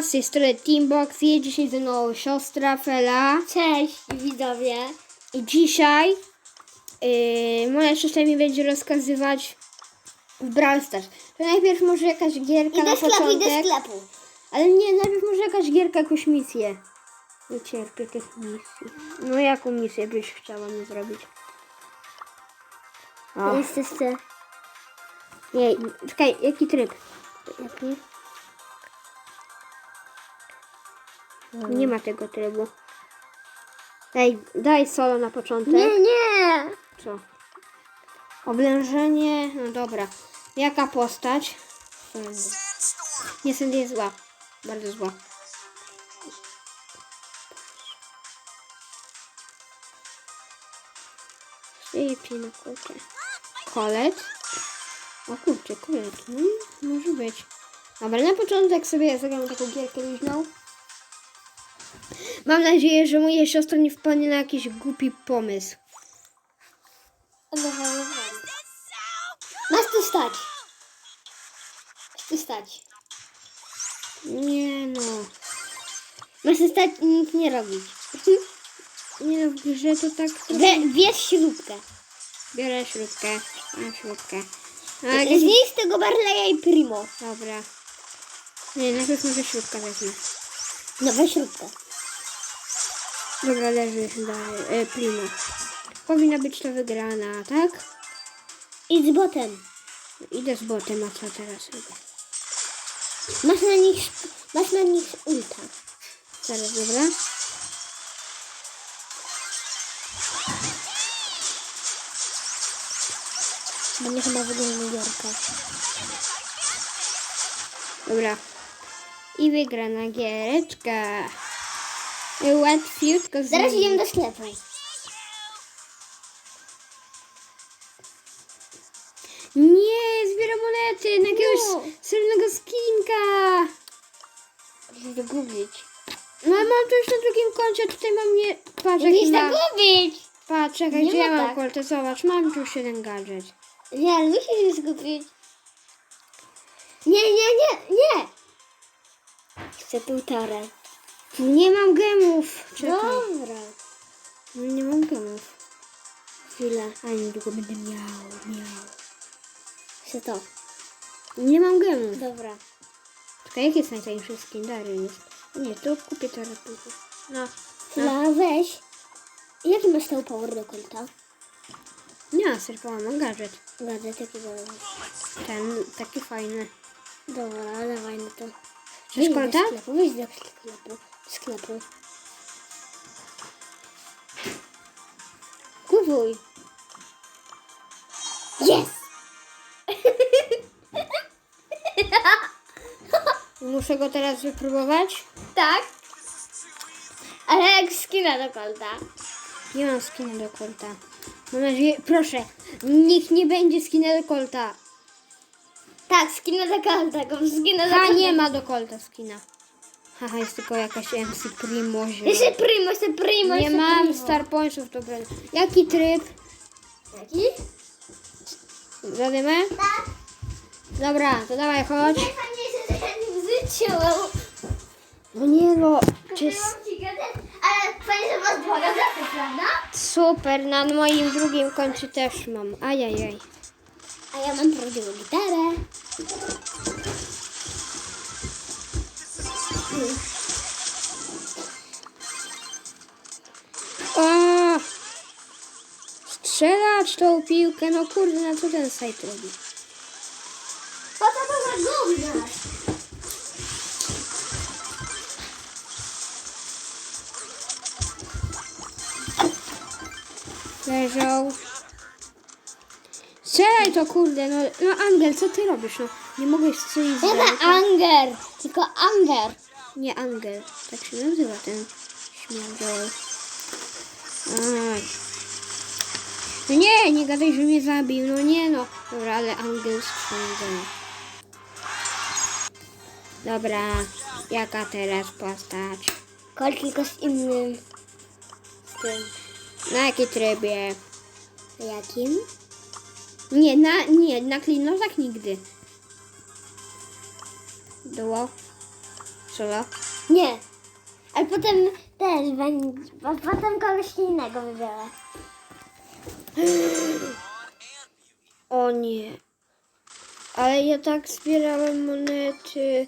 Z tej strony Teambox, się ze mną siostra Fela Cześć widzowie. i dzisiaj yy, moja siostra mi będzie rozkazywać w Brawl Stars. To najpierw może jakaś gierka I na do początek, sklepu. ale nie, najpierw może jakaś gierka, jakąś misję. Nie cierpię tych misji. No jaką misję byś chciała mi zrobić? O. Jesteście. Nie, czekaj, jaki tryb? Jaki? Nie ma tego trybu. Daj, daj solo na początek. Nie, nie. Co? Oblężenie. No dobra. Jaka postać? Nie, Sandy jest zła. Bardzo zła. Szybciej na kulkę. Kolet. O kurczę, kolet. No, może być. Dobra, na początek sobie zagram taką gierkę luźną. Mam nadzieję, że moja siostra nie wpadnie na jakiś głupi pomysł. Masz tu stać. Masz tu stać. Nie no. Masz tu stać i nic nie robić. Nie no, w grze to tak... We, wiesz śrubkę. Biorę śrubkę. Mam śrubkę. A, I gdzieś... Znieś z tego Barleya i Primo. Dobra. Nie, najpierw może wezmę. No weź śrubkę. Dobra, leży dalej. E, primo. Powinna być to wygrana, tak? Idź z botem. Idę z botem, a co teraz robię? Masz na nich, masz na nich ulta. Zaraz, dobra? Będzie chyba wygląda gierka. Dobra. I wygrana giereczka. Łatwiutko Zaraz idziemy do sklepu. Nie, zbieram monety na jakiegoś No. srebrnego skinka. Muszę zagubić. No ale mam to już na drugim koncie, tutaj mam nie... Patrz, jaki Musisz ma... zagubić. Patrz, czekaj, gdzie ja mam tak. koltę? Zobacz, mam tu już jeden gadżet. Nie, ale musisz je zgubić. Nie, nie, nie, nie. Chcę półtora. Nie mam gemów. Czekaj. Dobra. Nie mam gemów. Chwila. A niedługo będę miał, miał. Chcę to. Nie mam gemów. Dobra. Czekaj, jaki jest najtańszy skin? Dary jest. Nie, to kupię to później. No. Chwila, weź. Jaki masz tą power do kulta? Nie serkoła, mam gadżet. Gadżet jakiego Ten, taki fajny. Dobra, dawaj na to. Chcesz konta? wyjdź do sklepu. Sklepu. Kupuj. Yes! Muszę go teraz wypróbować. Tak. Ale jak skina do kolta. Nie mam skina do kolta. Mam nadzieję, proszę, niech nie będzie skina do kolta. Tak, skina do kolta, skina do kolta. nie ma do kolta skina. Haha, jest tylko jakaś MC Primo. zielona. Jeszcze primo, jeszcze primo, Nie jeszcze mam primo. Star Pointsów do broni. Jaki tryb? Jaki? Zadymę? Tak. Dobra, to dawaj, chodź. Najfajniejsze rzeczy w życiu. No nie no, czy Ale fajnie, że masz dwa gazety, prawda? super, na moim drugim końcu też mam. Ajajaj. A ja mam prawdziwą gitarę. O! Strzelać tą piłkę, no kurde, na co ten sajt robi? Po co to za gówno? Leżał. Strzelaj to kurde, no, no Angel, co ty robisz? No, nie mogłeś strzelić z Nie daleka. ma Anger, tylko Anger. Nie Angel, tak się nazywa ten śmierdzioł. Aj. No nie, nie gadaj, że mnie zabił, no nie no. Dobra, ale Angel strzelił. Dobra, jaka teraz postać? Kol tylko z innym. Z tym. Na jakiej trybie? Jakim? Nie, na, nie, na klinożach nigdy. Było. Solo? Nie. Ale potem też będzie. bo Potem kogoś innego wybiorę. O nie. Ale ja tak zbierałem monety.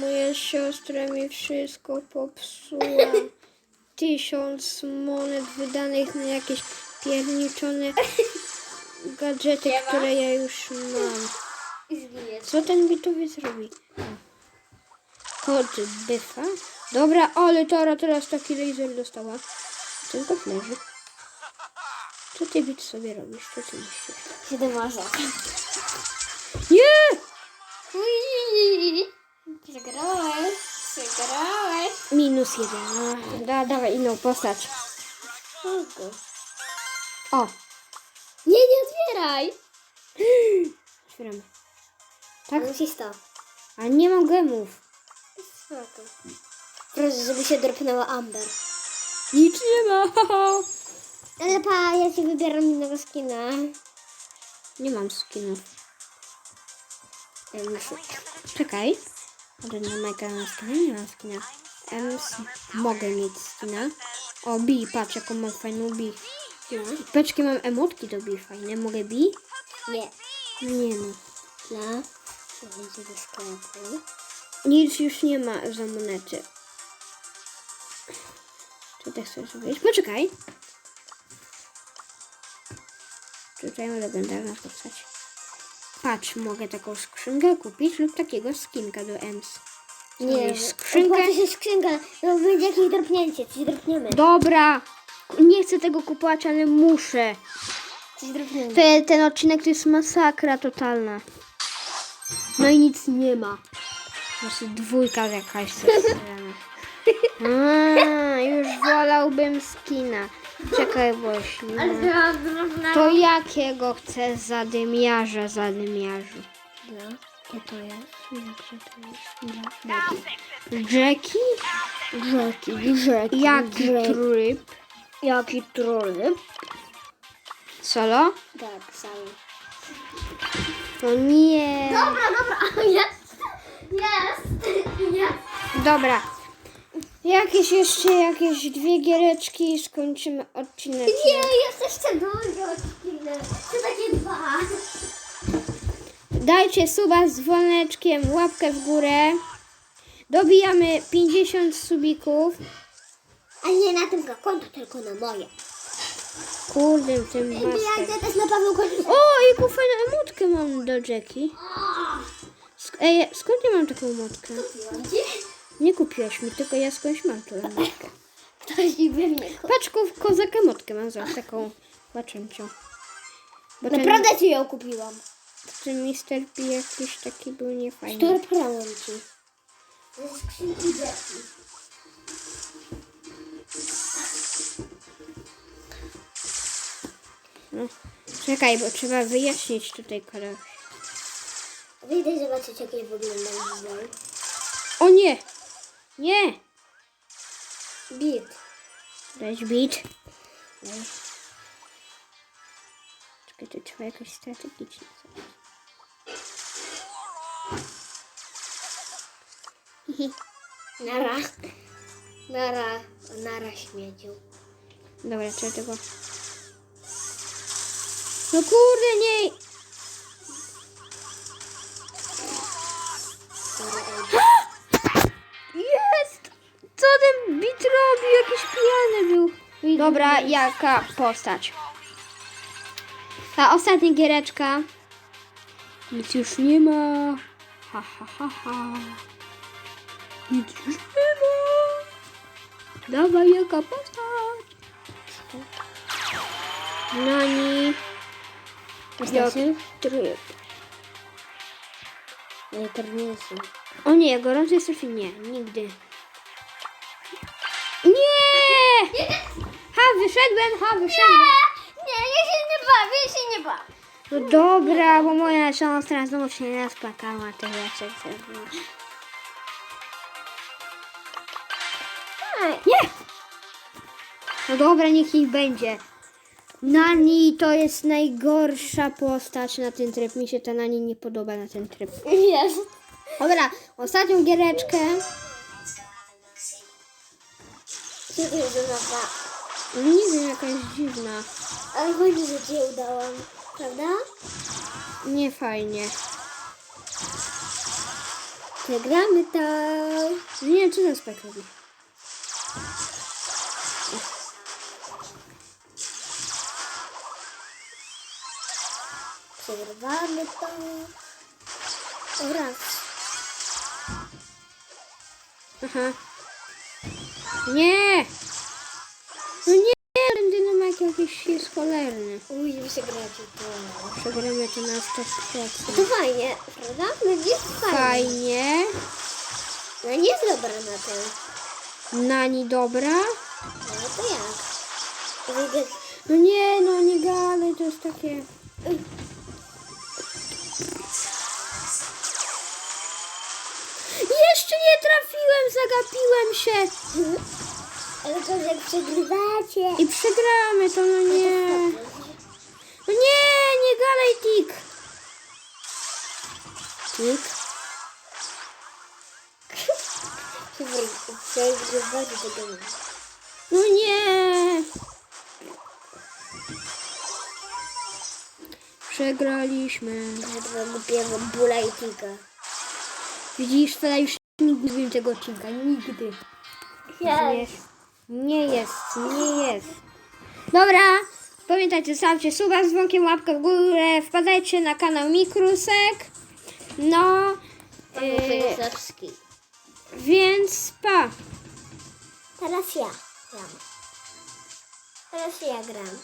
Moja siostra mi wszystko popsuła. Tysiąc monet wydanych na jakieś pierniczone gadżety, które ja już mam. Co ten bitowiec robi? Kod byfa? Dobra, ale Tara teraz taki laser dostała. Tylko leży. Co ty bit sobie robisz? Co ty myślisz? Siedem orzech. Nie! Przegrałeś. Przegrałeś. Minus jeden. A, Da, dawaj inną postać. O, Nie, nie otwieraj. otwieramy. Tak? Musisz to. Ale nie mam gemów. Spoko. Proszę, żeby się dropnęła Amber. Nic nie ma. Ale pa, ja ci wybieram innego skina. Nie mam skinów. Muszę. Czekaj. Ale na Majka mam skina? Nie mam skina. Ems, mogę mieć skina. O, Bi, patrz jaką mam fajną Bi. No. Beczki mam emotki do Bi fajne. Mogę Bi? Nie. Nie no. Dla. Wejdzie do sklepu. Nic już nie ma za monety. Co ty chcesz zrobić? Poczekaj. Tutaj mam legendarna postać. Patrz, mogę taką skrzynkę kupić lub takiego skinka do Ems. Nie, Jest skrzynkę. Opłaci się skrzynka. No będzie jakieś dropnięcie. Coś dropniemy. Dobra, nie chcę tego kupować, ale muszę. Coś dropniemy. Te, ten odcinek to jest masakra totalna. No i nic nie ma. Znaczy dwójka jakaś. A, już wolałbym skina. Czekaj, ślina. To jakiego chcę zadymiarza, zadymiarzu? No. Gdzie to jest? Gdzie to jest? Jackie? Jackie? Jackie, Jaki tryb? Jaki troll? Solo? Tak, cały. To nie. Dobra, dobra, jest. Jest. Jest. Dobra. Jakieś jeszcze jakieś dwie giereczki i skończymy odcinek. Nie, jest jeszcze odcinek. To takie dwa. Dajcie suba z dzwoneczkiem, łapkę w górę. Dobijamy 50 subików. A nie na tym konto, tylko na moje. Kurde, w tym Ja też na. O, jaką fajną emotkę mam do Jackie. Sk- Ej, skąd ja mam taką emotkę? Nie kupiłaś mi, tylko ja skądś mam tą emotkę. Ktoś mi we mnie ko- Patrz, ko- kozak emotkę mam za taką łaczęcią. Bo ten, Naprawdę ci ją kupiłam. ten Mr. P jakiś taki był niefajny. Storprałem ci. Ze skrzynki dzieci. No. Czekaj, bo trzeba wyjaśnić tutaj kolor. Wyjdę zobaczyć, jak je wygląda dzisiaj. O nie! Nie! Bit. Dać beat. Czekaj, to trzeba jakoś strategicznie zrobić. Nara. Nara. Nara śmieciu. Dobra, trzeba tego... No kurde, nie! Dobra, jaka postać? Ta ostatnia giereczka. Nic już nie ma. Ha, ha, ha, ha. Nic już nie ma. Dawaj, jaka postać? Nani. Ostatni? tryb. Najtrudniejszy. O nie, gorący strefy nie, nigdy. Nie! Ha, wyszedłem, ha, wyszedłem. Nie, ja się nie bawię, ja się nie bawię. No dobra, bo moja siostra znowu się to ja się zrobiła. Nie! No dobra, niech ich będzie. Nani to jest najgorsza postać na ten tryb. Mi się ta Nani nie podoba na ten tryb. Jest. Dobra, ostatnią giereczkę. Jest za? No nie wiem, jaka jest dziwna. Ale fajnie, że cię udałam. Prawda? Nie fajnie. Przegramy to. Nie, co ten spek robi? Przegrywamy to. Oraz. Aha. Nie! No nie! Ten dynamak jakiś jest cholerny. Uj, wy się gracie to. Przegramy to na 100%. To fajnie, prawda? No nie fajnie. Fajnie. No nie jest dobra na tym. Nani dobra. No to jak? No nie, no nie gadaj, to jest takie... Jeszcze nie trafiłem, zagapiłem się. Ale to jak przegrywacie. I przegramy to, no nie. No nie, nie gadaj, Tik. Tik. Przegrywacie tego nie. No nie. Przegraliśmy. Tego głupiego bula i tika. Widzisz, Fela już nigdy nie zrobiłem tego odcinka. Nigdy. Rozumiesz? Nie jest, nie jest. Dobra, pamiętajcie, stawcie suba z dzwonkiem, łapkę w górę, wpadajcie na kanał Mikrusek. No, yy, więc pa. Teraz ja gram. Teraz ja gram.